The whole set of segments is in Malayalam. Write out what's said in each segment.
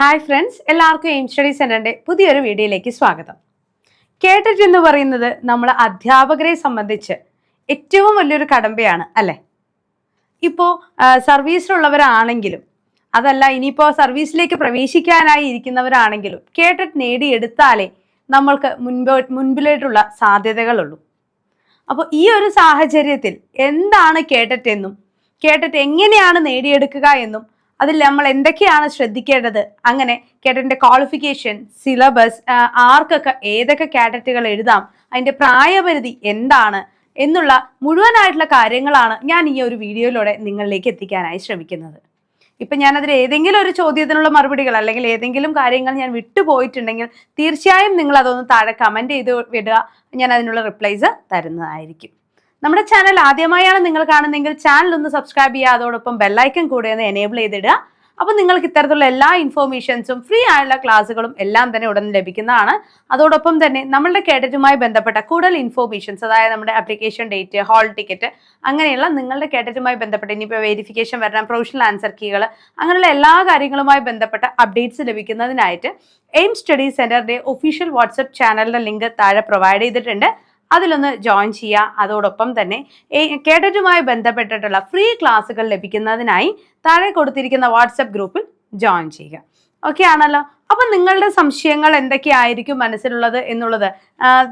ഹായ് ഫ്രണ്ട്സ് എല്ലാവർക്കും എയിം സ്റ്റഡി സെന്ററിന്റെ പുതിയൊരു വീഡിയോയിലേക്ക് സ്വാഗതം. കേട്ടിട്ട് എന്ന് പറയുന്നത് നമ്മൾ അധ്യാപകരെ സംബന്ധിച്ച് ഏറ്റവും വലിയൊരു കടമ്പയാണ് അല്ലേ? ഇപ്പോൾ സർവീസിലുള്ളവരാണെങ്കിലും അതല്ല ഇനിയിപ്പോൾ സർവീസിലേക്ക് പ്രവേശിക്കാനായി ഇരിക്കുന്നവരാണെങ്കിലും കേട്ടിട്ട് നേടിയെടുത്താലേ നമ്മൾക്ക് മുൻപോ മുൻപിലേട്ടുള്ള സാധ്യതകളുള്ളൂ. അപ്പോൾ ഈ ഒരു സാഹചര്യത്തിൽ എന്താണ് കേട്ടിട്ടെന്നും കേട്ടിട്ട് എങ്ങനെയാണ് നേടിയെടുക്കുക എന്നും അതിൽ നമ്മൾ എന്തൊക്കെയാണ് ശ്രദ്ധിക്കേണ്ടത്? അങ്ങനെ കേഡറ്റിന്റെ ക്വാളിഫിക്കേഷൻ സിലബസ് ആർക്കൊക്കെ ഏതൊക്കെ കാഡറ്റുകൾ എഴുതാം അതിന്റെ പ്രായപരിധി എന്താണ് എന്നുള്ള മുഴുവനായിട്ടുള്ള കാര്യങ്ങളാണ് ഞാൻ ഈ ഒരു വീഡിയോയിലൂടെ നിങ്ങളിലേക്ക് എത്തിക്കാനായി ശ്രമിക്കുന്നത്. ഇപ്പം ഞാനതിൽ ഏതെങ്കിലും ഒരു ചോദ്യത്തിനുള്ള മറുപടികൾ അല്ലെങ്കിൽ ഏതെങ്കിലും കാര്യങ്ങൾ ഞാൻ വിട്ടുപോയിട്ടുണ്ടെങ്കിൽ തീർച്ചയായും നിങ്ങൾ അതൊന്ന് താഴെ കമന്റ് ചെയ്ത് വിടുക. ഞാൻ അതിനുള്ള റിപ്ലൈസ് തരുന്നതായിരിക്കും. നമ്മുടെ ചാനൽ ആദ്യമായാണ് നിങ്ങൾ കാണുന്നതെങ്കിൽ ചാനൽ ഒന്ന് സബ്സ്ക്രൈബ് ചെയ്യുക അതോടൊപ്പം ബെല്ലൈക്കൻ കൂടെ ഒന്ന് എനേബിൾ ചെയ്തിടുക. അപ്പോൾ നിങ്ങൾക്ക് ഇത്തരത്തിലുള്ള എല്ലാ ഇൻഫോർമേഷൻസും ഫ്രീ ആയുള്ള ക്ലാസ്സുകളും എല്ലാം തന്നെ ഉടൻ ലഭിക്കുന്നതാണ്. അതോടൊപ്പം തന്നെ നമ്മളുടെ കേഡറ്റുമായി ബന്ധപ്പെട്ട കൂടുതൽ ഇൻഫോർമേഷൻസ് അതായത് നമ്മുടെ ആപ്ലിക്കേഷൻ ഡേറ്റ് ഹാൾ ടിക്കറ്റ് അങ്ങനെയുള്ള നിങ്ങളുടെ കേഡറ്റുമായി ബന്ധപ്പെട്ട ഇനിയിപ്പോൾ വെരിഫിക്കേഷൻ വരണം പ്രൊഫഷണൽ ആൻസർ കീകൾ അങ്ങനെയുള്ള എല്ലാ കാര്യങ്ങളുമായി ബന്ധപ്പെട്ട അപ്ഡേറ്റ്സ് ലഭിക്കുന്നതിനായിട്ട് എയിം സ്റ്റഡി സെന്ററിന്റെ ഒഫീഷ്യൽ വാട്സപ്പ് ചാനലിന്റെ ലിങ്ക് താഴെ പ്രൊവൈഡ് ചെയ്തിട്ടുണ്ട്. അതിലൊന്ന് ജോയിൻ ചെയ്യുക അതോടൊപ്പം തന്നെ കേഡറ്റുമായി ബന്ധപ്പെട്ടിട്ടുള്ള ഫ്രീ ക്ലാസ്സുകൾ ലഭിക്കുന്നതിനായി താഴെ കൊടുത്തിരിക്കുന്ന വാട്സപ്പ് ഗ്രൂപ്പിൽ ജോയിൻ ചെയ്യുക. ഓക്കെ ആണല്ലോ? അപ്പം നിങ്ങളുടെ സംശയങ്ങൾ എന്തൊക്കെയായിരിക്കും മനസ്സിലുള്ളത് എന്നുള്ളത്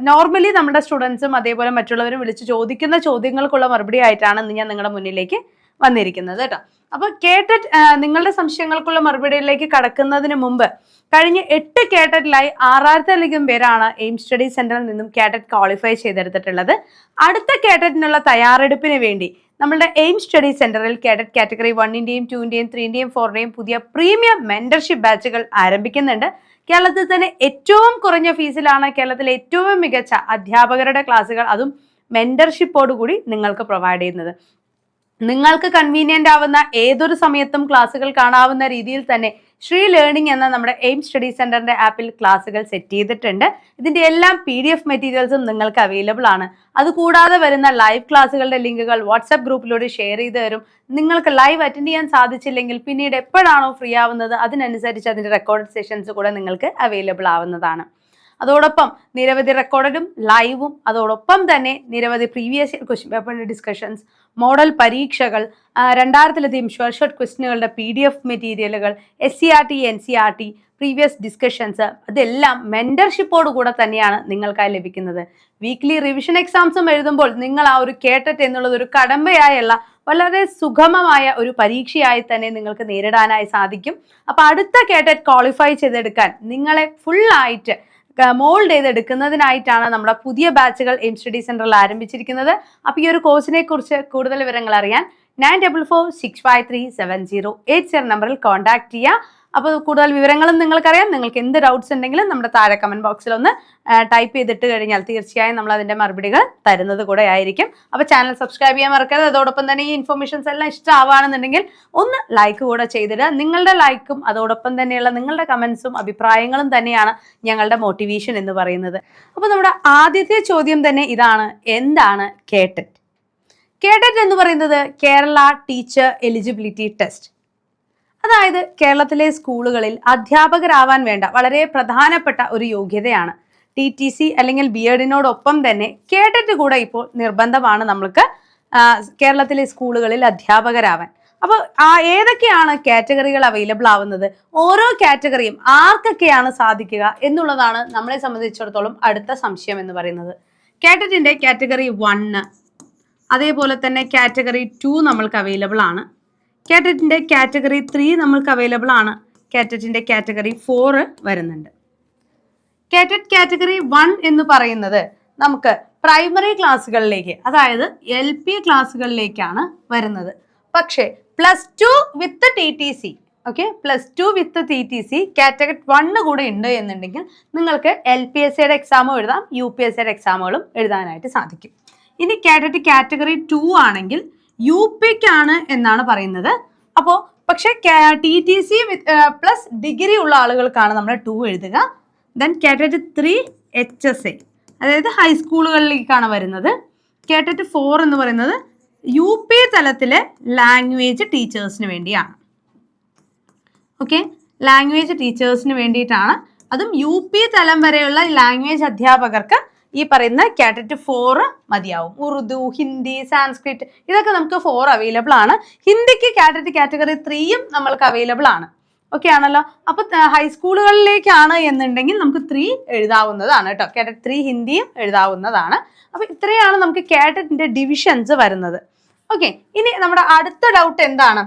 നോർമലി നമ്മുടെ സ്റ്റുഡൻസും അതേപോലെ മറ്റുള്ളവരും വിളിച്ച് ചോദിക്കുന്ന ചോദ്യങ്ങൾക്കുള്ള മറുപടി ആയിട്ടാണ് ഞാൻ നിങ്ങളുടെ മുന്നിലേക്ക് വന്നിരിക്കുന്നത് കേട്ടോ. അപ്പോൾ കേട്ടറ്റ് നിങ്ങളുടെ സംശയങ്ങൾക്കുള്ള മറുപടിയിലേക്ക് കടക്കുന്നതിന് മുമ്പ് കഴിഞ്ഞ എട്ട് കേട്ടറ്റിലായി ആറായിരത്തിലധികം പേരാണ് എയിം സ്റ്റഡി സെന്ററിൽ നിന്നും കേട്ടറ്റ് ക്വാളിഫൈ ചെയ്തെടുത്തിട്ടുള്ളത്. അടുത്ത കേട്ടറ്റിനുള്ള തയ്യാറെടുപ്പിന് വേണ്ടി നമ്മുടെ എയിം സ്റ്റഡി സെന്ററിൽ കേഡറ്റ് കാറ്റഗറി വണ്ണിന്റെയും ടൂവിന്റെയും ത്രീന്റെയും ഫോറിന്റെയും പുതിയ പ്രീമിയം മെന്റർഷിപ്പ് ബാച്ചുകൾ ആരംഭിക്കുന്നുണ്ട്. കേരളത്തിൽ തന്നെ ഏറ്റവും കുറഞ്ഞ ഫീസിലാണ് കേരളത്തിലെ ഏറ്റവും മികച്ച അധ്യാപകരുടെ ക്ലാസ്സുകൾ അതും മെന്റർഷിപ്പോടുകൂടി നിങ്ങൾക്ക് പ്രൊവൈഡ് ചെയ്യുന്നത്. നിങ്ങൾക്ക് കൺവീനിയന്റ് ആവുന്ന ഏതൊരു സമയത്തും ക്ലാസ്സുകൾ കാണാവുന്ന രീതിയിൽ തന്നെ ശ്രീ ലേണിംഗ് എന്ന നമ്മുടെ എയിം സ്റ്റഡി സെന്ററിന്റെ ആപ്പിൽ ക്ലാസ്സുകൾ സെറ്റ് ചെയ്തിട്ടുണ്ട്. ഇതിന്റെ എല്ലാം പി ഡി എഫ് മെറ്റീരിയൽസും നിങ്ങൾക്ക് അവൈലബിൾ ആണ്. അതുകൂടാതെ വരുന്ന ലൈവ് ക്ലാസ്സുകളുടെ ലിങ്കുകൾ വാട്സപ്പ് ഗ്രൂപ്പിലൂടെ ഷെയർ ചെയ്ത് തരും. നിങ്ങൾക്ക് ലൈവ് അറ്റൻഡ് ചെയ്യാൻ സാധിച്ചില്ലെങ്കിൽ പിന്നീട് എപ്പോഴാണോ ഫ്രീ ആവുന്നത് അതിനനുസരിച്ച് അതിന്റെ റെക്കോർഡ് സെഷൻസ് കൂടെ നിങ്ങൾക്ക് അവൈലബിൾ ആവുന്നതാണ്. അതോടൊപ്പം നിരവധി റെക്കോർഡും ലൈവും അതോടൊപ്പം തന്നെ നിരവധി പ്രീവിയസ് ക്വസ്റ്റ്യൻ പേപ്പറിന്റെ ഡിസ്കഷൻസ് മോഡൽ പരീക്ഷകൾ രണ്ടായിരത്തിലധികം ഷോർട്ട് ക്വസ്റ്റിനുകളുടെ പി ഡി എഫ് മെറ്റീരിയലുകൾ S C R T N C R T previous discussions അതെല്ലാം മെന്റർഷിപ്പോട് കൂടെ തന്നെയാണ് നിങ്ങൾക്കായി ലഭിക്കുന്നത്. വീക്ക്ലി റിവിഷൻ എക്സാംസും എഴുതുമ്പോൾ നിങ്ങൾ ആ ഒരു കേട്ടറ്റ് എന്നുള്ളത് ഒരു കടമ്പയായുള്ള വളരെ സുഗമമായ ഒരു പരീക്ഷയായി തന്നെ നിങ്ങൾക്ക് നേരിടാനായി സാധിക്കും. അപ്പോൾ അടുത്ത കേട്ടറ്റ് ക്വാളിഫൈ ചെയ്തെടുക്കാൻ നിങ്ങളെ ഫുള്ളായിട്ട് മോൾഡ് ചെയ്തെടുക്കുന്നതിനായിട്ടാണ് നമ്മുടെ പുതിയ ബാച്ചുകൾ എം സ്റ്റഡി സെന്ററിൽ ആരംഭിച്ചിരിക്കുന്നത്. അപ്പോൾ ഈ ഒരു കോഴ്സിനെ കുറിച്ച് കൂടുതൽ വിവരങ്ങൾ അറിയാൻ nine double four six five three seven zero eight zero നമ്പറിൽ കോൺടാക്ട് ചെയ്യുക അപ്പോൾ കൂടുതൽ വിവരങ്ങളും നിങ്ങൾക്കറിയാം. നിങ്ങൾക്ക് എന്ത് ഡൗട്ട്സ് ഉണ്ടെങ്കിലും നമ്മുടെ താഴെ കമന്റ് ബോക്സിൽ ഒന്ന് ടൈപ്പ് ചെയ്തിട്ട് കഴിഞ്ഞാൽ തീർച്ചയായും നമ്മൾ അതിന്റെ മറുപടികൾ തരുന്നത് കൂടെ ആയിരിക്കും. അപ്പോൾ ചാനൽ സബ്സ്ക്രൈബ് ചെയ്യാൻ മറക്കരുത്. അതോടൊപ്പം തന്നെ ഈ ഇൻഫർമേഷൻസ് എല്ലാം ഇഷ്ടമാവുകയാണെന്നുണ്ടെങ്കിൽ ഒന്ന് ലൈക്ക് കൂടെ ചെയ്തിടുക. നിങ്ങളുടെ ലൈക്കും അതോടൊപ്പം തന്നെയുള്ള നിങ്ങളുടെ കമന്റ്സും അഭിപ്രായങ്ങളും തന്നെയാണ് ഞങ്ങളുടെ മോട്ടിവേഷൻ എന്ന് പറയുന്നത്. അപ്പോൾ നമ്മുടെ ആദ്യത്തെ ചോദ്യം തന്നെ ഇതാണ്. എന്താണ് കേട്ടറ്റ് കേട്ടറ്റ് എന്ന് പറയുന്നത് കേരള ടീച്ചർ എലിജിബിലിറ്റി ടെസ്റ്റ് അതായത് കേരളത്തിലെ സ്കൂളുകളിൽ അധ്യാപകരാവാൻ വേണ്ട വളരെ പ്രധാനപ്പെട്ട ഒരു യോഗ്യതയാണ്. ടി ടി സി അല്ലെങ്കിൽ ബി എഡിനോടൊപ്പം തന്നെ കേട്ടിട്ട് കൂടെ ഇപ്പോൾ നിർബന്ധമാണ് നമ്മൾക്ക് കേരളത്തിലെ സ്കൂളുകളിൽ അധ്യാപകരാവാൻ. അപ്പോൾ ആ ഏതൊക്കെയാണ് കാറ്റഗറികൾ അവൈലബിൾ ആവുന്നത്? ഓരോ കാറ്റഗറിയും ആർക്കൊക്കെയാണ് സാധിക്കുക എന്നുള്ളതാണ് നമ്മളെ സംബന്ധിച്ചിടത്തോളം അടുത്ത സംശയം എന്ന് പറയുന്നത്. കാറ്ററ്റിന്റെ കാറ്റഗറി വണ്ണ് അതേപോലെ തന്നെ കാറ്റഗറി ടു നമ്മൾക്ക് അവൈലബിൾ ആണ്. കാറ്ററ്റിന്റെ കാറ്റഗറി ത്രീ നമ്മൾക്ക് അവൈലബിൾ ആണ്. കാറ്ററ്റിന്റെ കാറ്റഗറി ഫോർ വരുന്നുണ്ട്. കാറ്ററ്റ് കാറ്റഗറി വൺ എന്ന് പറയുന്നത് നമുക്ക് പ്രൈമറി ക്ലാസ്സുകളിലേക്ക് അതായത് എൽ പി ക്ലാസ്സുകളിലേക്കാണ് വരുന്നത്. പക്ഷേ plus two with T T C okay plus two with T T C category one കൂടെ ഉണ്ട് എന്നുണ്ടെങ്കിൽ നിങ്ങൾക്ക് എൽ പി എസ് സിയുടെ എക്സാമും എഴുതാം യു പി എസ് സിയുടെ എക്സാമുകളും എഴുതാനായിട്ട് സാധിക്കും. ഇനി കാറ്റഗറി കാറ്റഗറി ടു ആണെങ്കിൽ യു പിക്കാണ് എന്നാണ് പറയുന്നത്. അപ്പോൾ പക്ഷേ T T C plus degree ഉള്ള ആളുകൾക്കാണ് നമ്മൾ ടു എഴുതുക. Then category three H S A അതായത് ഹൈസ്കൂളുകളിലേക്കാണ് വരുന്നത്. കാറ്റഗറ്റ് ഫോർ എന്ന് പറയുന്നത് യു പി തലത്തിലെ ലാംഗ്വേജ് ടീച്ചേഴ്സിന് വേണ്ടിയാണ്. ഓക്കെ ലാംഗ്വേജ് ടീച്ചേഴ്സിന് വേണ്ടിയിട്ടാണ്. അതും യു പി തലം വരെയുള്ള ലാംഗ്വേജ് അധ്യാപകർക്ക് ഈ പറയുന്ന കാറ്ററ്റ് ഫോർ മതിയാവും. ഉറുദു ഹിന്ദി സാൻസ്ക്രിറ്റ് ഇതൊക്കെ നമുക്ക് ഫോർ അവൈലബിൾ ആണ്. ഹിന്ദിക്ക് കാറ്ററ്റ് കാറ്റഗറി ത്രീയും നമ്മൾക്ക് അവൈലബിൾ ആണ്. ഓക്കെ ആണല്ലോ? അപ്പൊ ഹൈസ്കൂളുകളിലേക്കാണ് എന്നുണ്ടെങ്കിൽ നമുക്ക് ത്രീ എഴുതാവുന്നതാണ് കേട്ടോ. കാറ്ററ്റ് ത്രീ ഹിന്ദിയും എഴുതാവുന്നതാണ്. അപ്പൊ ഇത്രയാണ് നമുക്ക് കാറ്ററ്റിന്റെ ഡിവിഷൻസ് വരുന്നത്. ഓക്കെ ഇനി നമ്മുടെ അടുത്ത ഡൗട്ട് എന്താണ്?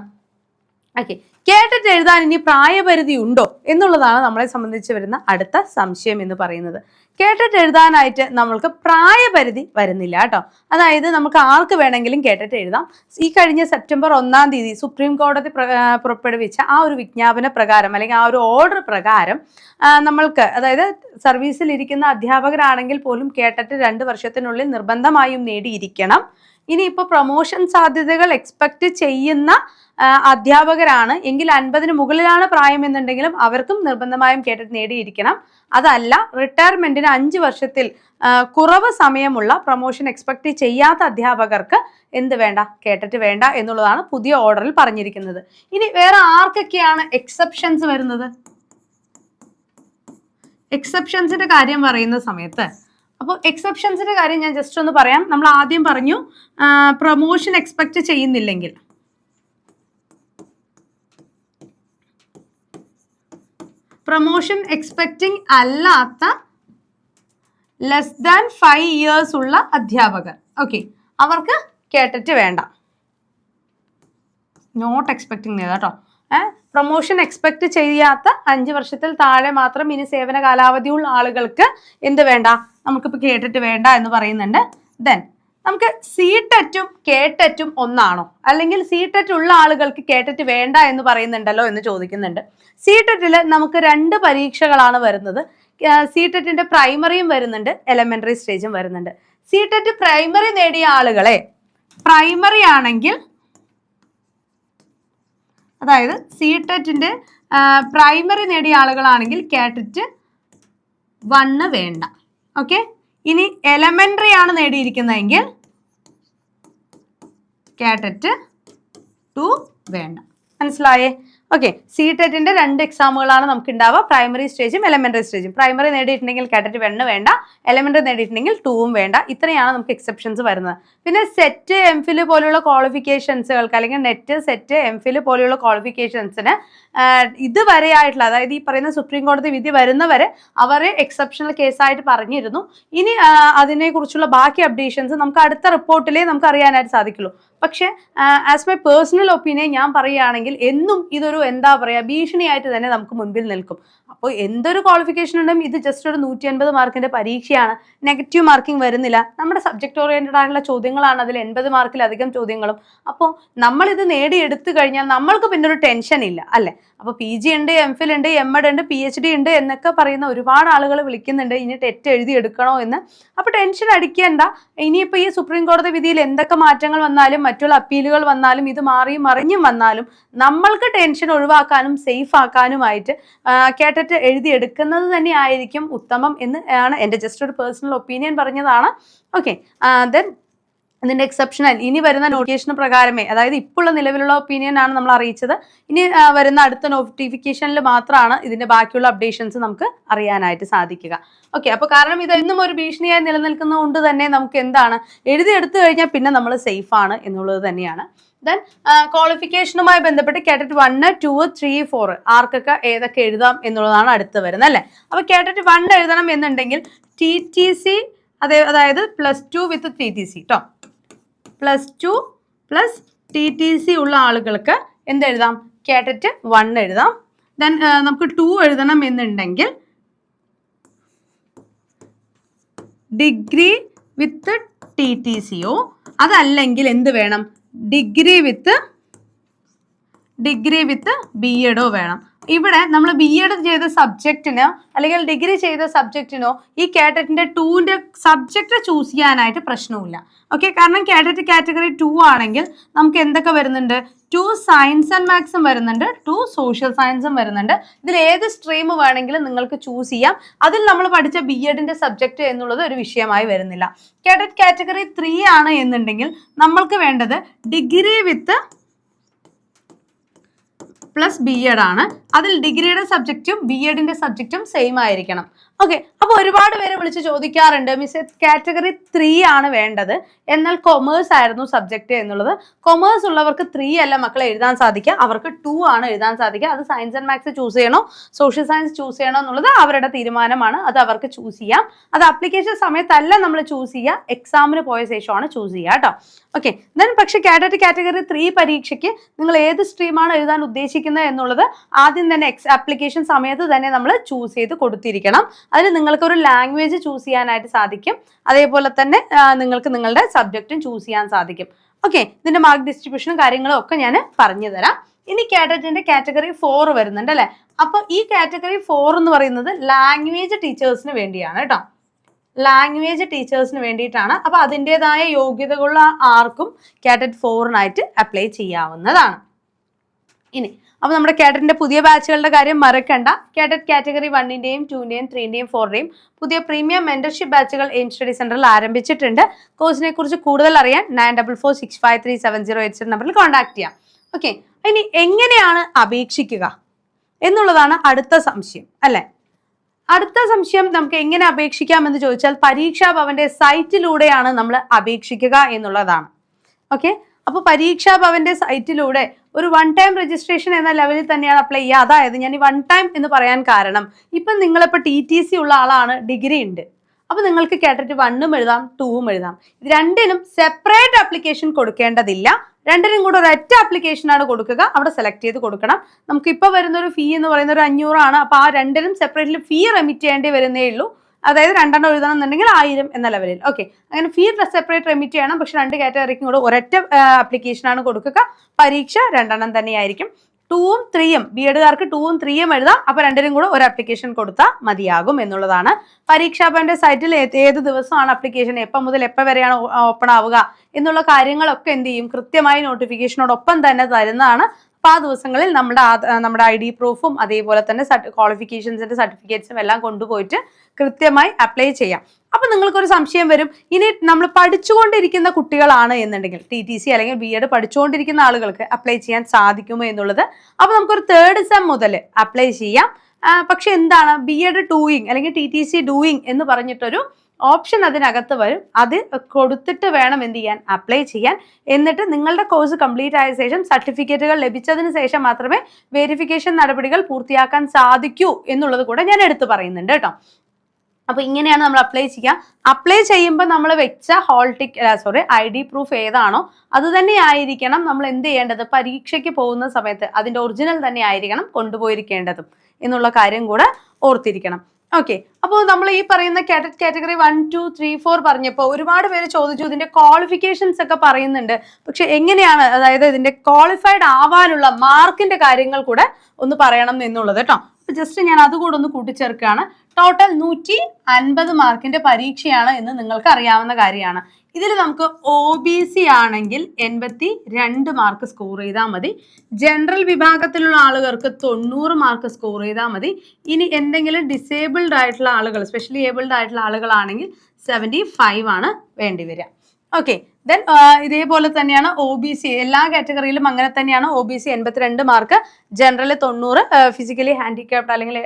ഓക്കെ കേട്ടിട്ട് എഴുതാൻ ഇനി പ്രായപരിധി ഉണ്ടോ എന്നുള്ളതാണ് നമ്മളെ സംബന്ധിച്ച് വരുന്ന അടുത്ത സംശയം എന്ന് പറയുന്നത്. കേട്ടിട്ട് എഴുതാനായിട്ട് നമ്മൾക്ക് പ്രായപരിധി വരുന്നില്ല കേട്ടോ. അതായത് നമുക്ക് ആർക്ക് വേണമെങ്കിലും കേട്ടിട്ട് എഴുതാം. ഈ കഴിഞ്ഞ സെപ്റ്റംബർ ഒന്നാം തീയതി സുപ്രീം കോടതി പുറപ്പെടുവിച്ച ആ ഒരു വിജ്ഞാപന പ്രകാരം അല്ലെങ്കിൽ ആ ഒരു ഓർഡർ പ്രകാരം നമ്മൾക്ക് അതായത് സർവീസിൽ ഇരിക്കുന്ന അധ്യാപകരാണെങ്കിൽ പോലും കേട്ടിട്ട് രണ്ട് വർഷത്തിനുള്ളിൽ നിർബന്ധമായും നേടിയിരിക്കണം. ഇനി ഇപ്പോൾ പ്രൊമോഷൻ സാധ്യതകൾ എക്സ്പെക്ട് ചെയ്യുന്ന അധ്യാപകരാണ്. എങ്കിൽ അൻപതിന് മുകളിലാണ് പ്രായം എന്നുണ്ടെങ്കിലും അവർക്കും നിർബന്ധമായും കേട്ടിട്ട് നേടിയിരിക്കണം. അതല്ല റിട്ടയർമെന്റിന് അഞ്ച് വർഷത്തിൽ കുറവ് സമയമുള്ള പ്രൊമോഷൻ എക്സ്പെക്ട് ചെയ്യാത്ത അധ്യാപകർക്ക് എന്ത് വേണ്ട? കേട്ടിട്ട് വേണ്ട എന്നുള്ളതാണ് പുതിയ ഓർഡറിൽ പറഞ്ഞിരിക്കുന്നത്. ഇനി വേറെ ആർക്കൊക്കെയാണ് എക്സെപ്ഷൻസ് വരുന്നത്? എക്സെപ്ഷൻസിന്റെ കാര്യം പറയുന്ന സമയത്ത്. അപ്പോൾ എക്സെപ്ഷൻസിന്റെ കാര്യം ഞാൻ ജസ്റ്റ് ഒന്ന് പറയാം. നമ്മൾ ആദ്യം പറഞ്ഞു പ്രൊമോഷൻ എക്സ്പെക്ട് ചെയ്യുന്നില്ലെങ്കിൽ. പ്രൊമോഷൻ എക്സ്പെക്റ്റിംഗ് അല്ലാത്ത ലെസ് ദാൻ ഫൈവ് ഇയേഴ്സ് ഉള്ള അധ്യാപകർ. ഓക്കെ അവർക്ക് കേട്ടിട്ട് വേണ്ട. നോട്ട് എക്സ്പെക്ടിങ് കേട്ടോ. ഏഹ് പ്രൊമോഷൻ എക്സ്പെക്ട് ചെയ്യാത്ത അഞ്ച് വർഷത്തിൽ താഴെ മാത്രം ഇനി സേവന കാലാവധിയുള്ള ആളുകൾക്ക് എന്ത് വേണ്ട? നമുക്കിപ്പോൾ കേട്ടിട്ട് വേണ്ട എന്ന് പറയുന്നുണ്ട്. ദെൻ നമുക്ക് സി ടെറ്റും കേട്ടറ്റും ഒന്നാണോ? അല്ലെങ്കിൽ സി ഉള്ള ആളുകൾക്ക് കേട്ടറ്റ് വേണ്ട എന്ന് പറയുന്നുണ്ടല്ലോ എന്ന് ചോദിക്കുന്നുണ്ട്. സി നമുക്ക് രണ്ട് പരീക്ഷകളാണ് വരുന്നത്. സി പ്രൈമറിയും വരുന്നുണ്ട് എലമെന്ററി സ്റ്റേജും വരുന്നുണ്ട്. സി പ്രൈമറി നേടിയ ആളുകളെ പ്രൈമറി ആണെങ്കിൽ അതായത് സി പ്രൈമറി നേടിയ ആളുകളാണെങ്കിൽ കാറ്ററ്റ് വണ്ണ് വേണ്ട. ഓക്കെ? ഇനി എലമെന്ററി ആണ് നേടിയിരിക്കുന്നതെങ്കിൽ കാറ്ററ്റ് ടു വേണ്ട. മനസ്സിലായേ? ഓക്കെ സി ടെറ്റിന്റെ രണ്ട് എക്സാമുകളാണ് നമുക്ക് ഉണ്ടാവുക പ്രൈമറി സ്റ്റേജും എലമെന്ററി സ്റ്റേജും പ്രൈമറി നേടിയിട്ടുണ്ടെങ്കിൽ കാറ്ററ്റ് വെണ്ണ് വേണ്ട. എലമെന്ററി നേടിയിട്ടുണ്ടെങ്കിൽ ടൂവും വേണ്ട. ഇത്രയാണ് നമുക്ക് എക്സെപ്ഷൻസ് വരുന്നത്. പിന്നെ സെറ്റ് എം ഫിൽ പോലുള്ള ക്വാളിഫിക്കേഷൻസുകൾക്ക് അല്ലെങ്കിൽ നെറ്റ് സെറ്റ് എം ഫിൽ പോലെയുള്ള ക്വാളിഫിക്കേഷൻസിന് ഇതുവരെയായിട്ടുള്ള അതായത് ഈ പറയുന്ന സുപ്രീം കോടതി വിധി വരുന്നവരെ അവരെ എക്സെപ്ഷണൽ കേസായിട്ട് പറഞ്ഞിരുന്നു. ഇനി അതിനെക്കുറിച്ചുള്ള ബാക്കി അപ്ഡേഷൻസ് നമുക്ക് അടുത്ത റിപ്പോർട്ടിലേ നമുക്ക് അറിയാനായിട്ട് സാധിക്കുള്ളൂ. പക്ഷേ ആസ് മൈ പേഴ്സണൽ ഒപ്പീനിയൻ ഞാൻ പറയുകയാണെങ്കിൽ എന്നും ഇതൊരു എന്താ പറയുക ഭീഷണിയായിട്ട് തന്നെ നമുക്ക് മുൻപിൽ നിൽക്കും. അപ്പോൾ എന്തൊരു ക്വാളിഫിക്കേഷൻ ഉണ്ടെങ്കിലും ഇത് ജസ്റ്റ് ഒരു നൂറ്റി അൻപത് മാർക്കിന്റെ പരീക്ഷയാണ്. നെഗറ്റീവ് മാർക്കിംഗ് വരുന്നില്ല. നമ്മുടെ സബ്ജക്ട് ഓറിയന്റഡ് ആയിട്ടുള്ള ചോദ്യങ്ങളാണ് അതിൽ എൺപത് മാർക്കിലധികം ചോദ്യങ്ങളും. അപ്പോൾ നമ്മളിത് നേടിയെടുത്തു കഴിഞ്ഞാൽ നമ്മൾക്ക് പിന്നെ ഒരു ടെൻഷൻ ഇല്ല അല്ലേ? അപ്പോൾ പി ജി ഉണ്ട് എം ഫിൽ ഉണ്ട് എം എഡ് ഉണ്ട് പി എച്ച് ഡി ഉണ്ട് എന്നൊക്കെ പറയുന്ന ഒരുപാട് ആളുകൾ വിളിക്കുന്നുണ്ട് ഇനി ടെറ്റ് എഴുതി എടുക്കണോ എന്ന്. അപ്പോൾ ടെൻഷൻ അടിക്കേണ്ട. ഇനിയിപ്പോൾ ഈ സുപ്രീം കോടതി വിധിയിൽ എന്തൊക്കെ മാറ്റങ്ങൾ വന്നാലും മറ്റുള്ള അപ്പീലുകൾ വന്നാലും ഇത് മാറിയും മറിഞ്ഞും വന്നാലും നമ്മൾക്ക് ടെൻഷൻ ഒഴിവാക്കാനും സേഫ് ആക്കാനുമായിട്ട് കേട്ടിട്ട് എഴുതി എടുക്കുന്നത് തന്നെ ആയിരിക്കും ഉത്തമം എന്ന് ആണ് എന്റെ ജസ്റ്റ് ഒരു പേഴ്സണൽ ഒപ്പീനിയൻ പറഞ്ഞതാണ്. ഓക്കെ ദെൻ ഇതിന്റെ എക്സെപ്ഷണൽ ഇനി വരുന്ന നോട്ടിഫിക്കേഷൻ പ്രകാരമേ അതായത് ഇപ്പോഴുള്ള നിലവിലുള്ള ഒപ്പീനിയൻ ആണ് നമ്മൾ അറിയിച്ചത്. ഇനി വരുന്ന അടുത്ത നോട്ടിഫിക്കേഷനിൽ മാത്രമാണ് ഇതിന്റെ ബാക്കിയുള്ള അപ്ഡേഷൻസ് നമുക്ക് അറിയാനായിട്ട് സാധിക്കുക. ഓക്കെ അപ്പോൾ കാരണം ഇത് എന്നും ഒരു ഭീഷണിയായി നിലനിൽക്കുന്നതുകൊണ്ട് തന്നെ നമുക്ക് എന്താണ് എഴുതിയെടുത്തു കഴിഞ്ഞാൽ പിന്നെ നമ്മൾ സേഫാണ് എന്നുള്ളത് തന്നെയാണ്. ദെൻ ക്വാളിഫിക്കേഷനുമായി ബന്ധപ്പെട്ട് KTET one two three four ആർക്കൊക്കെ ഏതൊക്കെ എഴുതാം എന്നുള്ളതാണ് അടുത്ത് വരുന്നത് അല്ലേ? അപ്പോൾ കാറ്ററ്റ് വൺ എഴുതണം എന്നുണ്ടെങ്കിൽ ടി ടി സി അതേ അതായത് plus two with T T C കേട്ടോ plus two plus T T C ഉള്ള ആളുകൾക്ക് എന്തെഴുതാം കാറ്ററ്റ് വൺ എഴുതാം. ദെൻ നമുക്ക് ടു എഴുതണം എന്നുണ്ടെങ്കിൽ ഡിഗ്രി വിത്ത് ടി ടി സിയോ അതല്ലെങ്കിൽ എന്ത് വേണം? Degree with degree with B എഡോ വേണം. ഇവിടെ നമ്മൾ ബി എഡ് ചെയ്ത സബ്ജക്റ്റിന് അല്ലെങ്കിൽ ഡിഗ്രി ചെയ്ത സബ്ജക്റ്റിനോ ഈ കാറ്ററ്റിന്റെ ടൂവിന്റെ സബ്ജക്റ്റ് ചൂസ് ചെയ്യാനായിട്ട് പ്രശ്നമില്ല ഓക്കെ കാരണം കാറ്ററ്റ് കാറ്റഗറി ടു ആണെങ്കിൽ നമുക്ക് എന്തൊക്കെ വരുന്നുണ്ട്? ടു സയൻസ് ആൻഡ് മാത്സും വരുന്നുണ്ട് ടു സോഷ്യൽ സയൻസും വരുന്നുണ്ട്. ഇതിൽ ഏത് സ്ട്രീം വേണമെങ്കിലും നിങ്ങൾക്ക് ചൂസ് ചെയ്യാം. അതിൽ നമ്മൾ പഠിച്ച ബി എഡിന്റെ സബ്ജക്റ്റ് എന്നുള്ളത് ഒരു വിഷയമായി വരുന്നില്ല. കാറ്ററ്റ് കാറ്റഗറി ത്രീ ആണ് എന്നുണ്ടെങ്കിൽ നമ്മൾക്ക് വേണ്ടത് degree with plus B Ed ആണ്. അതിൽ ഡിഗ്രിയുടെ സബ്ജക്റ്റും ബി എഡിന്റെ സബ്ജക്റ്റും സെയിം ആയിരിക്കണം. ഓക്കെ അപ്പോൾ ഒരുപാട് പേര് വിളിച്ച് ചോദിക്കാറുണ്ട് മിസ് കാറ്റഗറി ത്രീ ആണ് വേണ്ടത്. എന്നാൽ കൊമേഴ്സ് ആയിരുന്നു സബ്ജക്റ്റ് എന്നുള്ളത്. കൊമേഴ്സ് ഉള്ളവർക്ക് ത്രീ അല്ല മക്കളെ എഴുതാൻ സാധിക്കുക. അവർക്ക് ടു ആണ് എഴുതാൻ സാധിക്കുക. അത് സയൻസ് ആൻഡ് മാത്സ് ചൂസ് ചെയ്യണോ? സോഷ്യൽ സയൻസ് ചൂസ് ചെയ്യണോ എന്നുള്ളത് അവരുടെ തീരുമാനമാണ്. അത് അവർക്ക് ചൂസ് ചെയ്യാം. അത് അപ്ലിക്കേഷൻ സമയത്തല്ല നമ്മൾ ചൂസ് ചെയ്യുക. എക്സാമിന് പോയ ശേഷമാണ് ചൂസ് ചെയ്യുക കേട്ടോ ഓക്കെ ദെൻ പക്ഷെ കാറ്റഗറി കാറ്റഗറി ത്രീ പരീക്ഷയ്ക്ക് നിങ്ങൾ ഏത് സ്ട്രീമാണ് എഴുതാൻ ഉദ്ദേശിക്കുന്നത് എന്നുള്ളത് ആദ്യം തന്നെ എക്സ് ആപ്ലിക്കേഷൻ സമയത്ത് തന്നെ നമ്മൾ ചൂസ് ചെയ്ത് കൊടുത്തിരിക്കണം. അതിന് നിങ്ങൾക്ക് ഒരു ലാംഗ്വേജ് ചൂസ് ചെയ്യാനായിട്ട് സാധിക്കും. അതേപോലെ തന്നെ നിങ്ങൾക്ക് നിങ്ങളുടെ സബ്ജക്റ്റും ചൂസ് ചെയ്യാൻ സാധിക്കും. ഓക്കെ ഇതിന്റെ മാർക്ക് ഡിസ്ട്രിബ്യൂഷനും കാര്യങ്ങളും ഒക്കെ ഞാൻ പറഞ്ഞു തരാം. ഇനി കാറ്റഗറിന്റെ കാറ്റഗറി ഫോർ വരുന്നുണ്ട് അല്ലെ? അപ്പൊ ഈ കാറ്റഗറി ഫോർ എന്ന് പറയുന്നത് ലാംഗ്വേജ് ടീച്ചേഴ്സിന് വേണ്ടിയാണ് കേട്ടോ. ലാംഗ്വേജ് ടീച്ചേഴ്സിന് വേണ്ടിയിട്ടാണ്. അപ്പൊ അതിന്റെതായ യോഗ്യതകളുള്ള ആർക്കും കാറ്റഗറി ഫോറിനായിട്ട് അപ്ലൈ ചെയ്യാവുന്നതാണ്. ഇനി അപ്പോൾ നമ്മുടെ കേഡറ്റിന്റെ പുതിയ ബാച്ചുകളുടെ കാര്യം മറക്കണ്ട. കേഡറ്റ് കാറ്റഗറി വണ്ണിന്റെയും ടൂന്റെയും ത്രീന്റെയും ഫോറിന്റെയും പുതിയ പ്രീമിയം മെന്റർഷിപ്പ് ബാച്ചുകൾ എയിം സ്റ്റഡി സെന്ററിൽ ആരംഭിച്ചിട്ടുണ്ട്. കോഴ്സിനെ കുറിച്ച് കൂടുതൽ അറിയാൻ nine double four six five three seven zero eight seven നമ്പറിൽ കോൺടാക്ട് ചെയ്യാം. ഓക്കെ. ഇനി എങ്ങനെയാണ് അപേക്ഷിക്കുക എന്നുള്ളതാണ് അടുത്ത സംശയം അല്ലേ? അടുത്ത സംശയം നമുക്ക് എങ്ങനെ അപേക്ഷിക്കാം എന്ന് ചോദിച്ചാൽ പരീക്ഷാ ഭവന്റെ സൈറ്റിലൂടെയാണ് നമ്മൾ അപേക്ഷിക്കുക എന്നുള്ളതാണ്. ഓക്കെ. അപ്പോൾ പരീക്ഷാ ഭവന്റെ സൈറ്റിലൂടെ ഒരു വൺ ടൈം രജിസ്ട്രേഷൻ എന്ന ലെവലിൽ തന്നെയാണ് അപ്ലൈ ചെയ്യുക. അതായത് ഞാൻ ഈ വൺ ടൈം എന്ന് പറയാൻ കാരണം ഇപ്പം നിങ്ങളിപ്പോൾ ടി ടി സി ഉള്ള ആളാണ് ഡിഗ്രി ഉണ്ട്. അപ്പോൾ നിങ്ങൾക്ക് കേട്ടിട്ട് വണ്ണും എഴുതാം ടൂവും എഴുതാം. ഇത് രണ്ടിനും സെപ്പറേറ്റ് ആപ്ലിക്കേഷൻ കൊടുക്കേണ്ടതില്ല. രണ്ടിനും കൂടെ ഒരൊറ്റ ആപ്ലിക്കേഷനാണ് കൊടുക്കുക. അവിടെ സെലക്ട് ചെയ്ത് കൊടുക്കണം. നമുക്ക് ഇപ്പോൾ വരുന്നൊരു ഫീ എന്ന് പറയുന്ന ഒരു അഞ്ഞൂറാണ്. അപ്പോൾ ആ രണ്ടിനും സെപ്പറേറ്റ്ലി ഫീ റെമിറ്റ് ചെയ്യേണ്ടി വരുന്നേ ഉള്ളൂ. അതായത് രണ്ടെണ്ണം എഴുതണം എന്നുണ്ടെങ്കിൽ ആയിരം എന്ന ലെവലിൽ ഓക്കെ അങ്ങനെ ഫീ സെപ്പറേറ്റ് റെമിറ്റ് ചെയ്യണം. പക്ഷെ രണ്ട് കാറ്റഗറിക്കും കൂടെ ഒരൊറ്റ ആപ്ലിക്കേഷനാണ് കൊടുക്കുക. പരീക്ഷ രണ്ടെണ്ണം തന്നെയായിരിക്കും ടൂവും ത്രീയും ബി എഡുകാർക്ക് ടൂവും ത്രീയും എഴുതാം. അപ്പോൾ രണ്ടിനും കൂടെ ഒരു അപ്ലിക്കേഷൻ കൊടുത്താൽ മതിയാകും എന്നുള്ളതാണ്. പരീക്ഷാഭവന്റെ സൈറ്റിൽ ഏത് ദിവസമാണ് അപ്ലിക്കേഷൻ എപ്പം മുതൽ എപ്പോൾ വരെയാണ് ഓപ്പൺ ആവുക? എന്നുള്ള കാര്യങ്ങളൊക്കെ എന്ത് ചെയ്യും? കൃത്യമായി നോട്ടിഫിക്കേഷനോടൊപ്പം തന്നെ തരുന്നതാണ് അപ്പോൾ ആ ദിവസങ്ങളിൽ നമ്മുടെ നമ്മുടെ ഐ ഡി പ്രൂഫും അതേപോലെ തന്നെ ക്വാളിഫിക്കേഷൻസിന്റെ സർട്ടിഫിക്കറ്റ്സും എല്ലാം കൊണ്ടുപോയിട്ട് കൃത്യമായി അപ്ലൈ ചെയ്യാം. അപ്പൊ നിങ്ങൾക്കൊരു സംശയം വരും. ഇനി നമ്മൾ പഠിച്ചുകൊണ്ടിരിക്കുന്ന കുട്ടികളാണ് എന്നുണ്ടെങ്കിൽ ടി ടി സി അല്ലെങ്കിൽ ബി എഡ് പഠിച്ചുകൊണ്ടിരിക്കുന്ന ആളുകൾക്ക് അപ്ലൈ ചെയ്യാൻ സാധിക്കുമോ എന്നുള്ളത് അപ്പൊ നമുക്കൊരു തേർഡ് സെം മുതൽ അപ്ലൈ ചെയ്യാം. പക്ഷെ എന്താണ്? ബി എഡ് ഡൂയിങ് അല്ലെങ്കിൽ ടി ടി സി ഡൂയിങ് എന്ന് പറഞ്ഞിട്ടൊരു ഓപ്ഷൻ അതിനകത്ത് വരും. അത് കൊടുത്തിട്ട് വേണം എന്ത് ചെയ്യാൻ? അപ്ലൈ ചെയ്യാൻ. എന്നിട്ട് നിങ്ങളുടെ കോഴ്സ് കംപ്ലീറ്റ് ആയ ശേഷം സർട്ടിഫിക്കറ്റുകൾ ലഭിച്ചതിന് ശേഷം മാത്രമേ വെരിഫിക്കേഷൻ നടപടികൾ പൂർത്തിയാക്കാൻ സാധിക്കൂ എന്നുള്ളത് കൂടെ ഞാൻ എടുത്തു പറയുന്നുണ്ട് കേട്ടോ. അപ്പോൾ ഇങ്ങനെയാണ് നമ്മൾ അപ്ലൈ ചെയ്യുക അപ്ലൈ ചെയ്യുമ്പോൾ നമ്മൾ വെച്ച hall ticket sorry I D proof ഏതാണോ അത് തന്നെ ആയിരിക്കണം നമ്മൾ എന്ത് ചെയ്യേണ്ടത്? പരീക്ഷയ്ക്ക് പോകുന്ന സമയത്ത് അതിന്റെ ഒറിജിനൽ തന്നെ ആയിരിക്കണം കൊണ്ടുപോയിരിക്കേണ്ടതും എന്നുള്ള കാര്യം കൂടെ ഓർത്തിരിക്കണം. ഓക്കെ അപ്പോൾ നമ്മൾ ഈ പറയുന്ന category one two three four പറഞ്ഞപ്പോൾ ഒരുപാട് പേര് ചോദിച്ചു ഇതിന്റെ ക്വാളിഫിക്കേഷൻസ് ഒക്കെ പറയുന്നുണ്ട്. പക്ഷെ എങ്ങനെയാണ് അതായത് ഇതിന്റെ ക്വാളിഫൈഡ് ആവാനുള്ള മാർക്കിന്റെ കാര്യങ്ങൾ കൂടെ ഒന്ന് പറയണം എന്നുള്ളത് കേട്ടോ. ജസ്റ്റ് ഞാൻ അതുകൂടെ ഒന്ന് കൂട്ടിച്ചേർക്കുകയാണ്. ടോട്ടൽ നൂറ്റി അൻപത് മാർക്കിന്റെ പരീക്ഷയാണ് എന്ന് നിങ്ങൾക്ക് അറിയാവുന്ന കാര്യമാണ്. ഇതിൽ നമുക്ക് ഒ ബി സി ആണെങ്കിൽ എൺപത്തി രണ്ട് മാർക്ക് സ്കോർ ചെയ്താൽ മതി. ജനറൽ വിഭാഗത്തിലുള്ള ആളുകൾക്ക് തൊണ്ണൂറ് മാർക്ക് സ്കോർ ചെയ്താൽ മതി. ഇനി എന്തെങ്കിലും ഡിസേബിൾഡ് ആയിട്ടുള്ള ആളുകൾ സ്പെഷ്യലി ഏബിൾഡ് ആയിട്ടുള്ള ആളുകളാണെങ്കിൽ സെവന്റി ഫൈവ് ആണ് വേണ്ടി വരിക. ഓക്കെ ദെൻ ഇതേപോലെ തന്നെയാണ് ഒ ബി സി എല്ലാ കാറ്റഗറിയിലും അങ്ങനെ തന്നെയാണ് ഒ ബി സി എൺപത്തിരണ്ട് മാർക്ക് ജനറൽ തൊണ്ണൂറ് ഫിസിക്കലി ഹാൻഡിക്യാപ്ഡ് അല്ലെങ്കിൽ